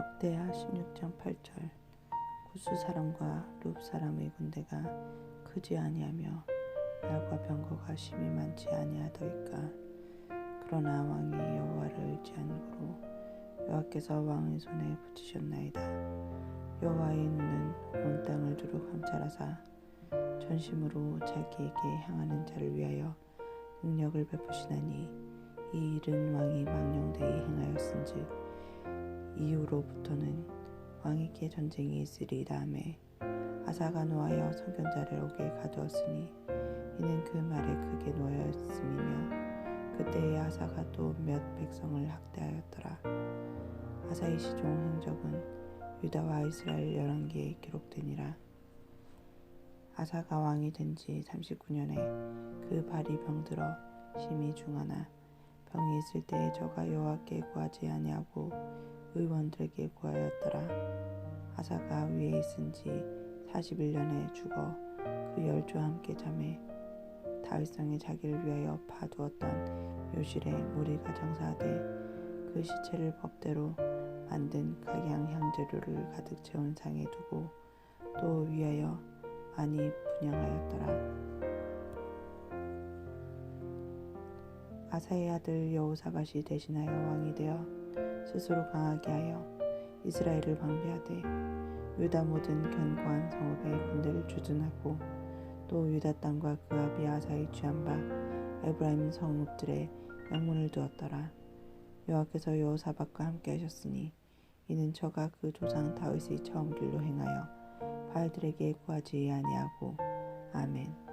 역대하 16장 8절 구스 사람과 룹 사람의 군대가 크지 아니하며 말과 병거가 심히 많지 아니하더이까. 그러나 왕이 여호와를 의지한 고로 여호와께서 왕의 손에 붙이셨나이다. 여호와의 눈은 온 땅을 두루 감찰하사 전심으로 자기에게 향하는 자를 위하여 능력을 베푸시나니 이 일은 왕이 망령되이 행하였은즉 이후로부터는 왕에게 전쟁이 있으리라 하매 아사가 노하여 선견자를 옥에 가두었으니 이는 그 말에 크게 노하였음이며 그때에 아사가 또 몇 백성을 학대하였더라. 아사의 시종 행적은 유다와 이스라엘 열왕기에 기록되니라. 아사가 왕이 된 지 39년에 그 발이 병들어 심히 중하나 병이 있을 때에 저가 여호와께 구하지 아니하고 의원들에게 구하였더라. 아사가 위에 있은 지 41년에 죽어 그 열조와 함께 잠에 다윗성에 자기를 위하여 파두었던 묘실에 무리가 장사하되 그 시체를 법대로 만든 각양 향재료를 가득 채운 상에 두고 또 위하여 많이 분양하였더라. 아사의 아들 여호사밧이 대신하여 왕이 되어 스스로 강하게 하여 이스라엘을 방비하되 유다 모든 견고한 성읍의 군대를 주둔하고 또 유다 땅과 그 아비 아사의 취한 바 에브라임 성읍들의 영문을 두었더라. 여호와께서 여호사밧과 함께 하셨으니 이는 저가 그 조상 다윗의 처음 길로 행하여 바알들에게 구하지 아니하고 아멘.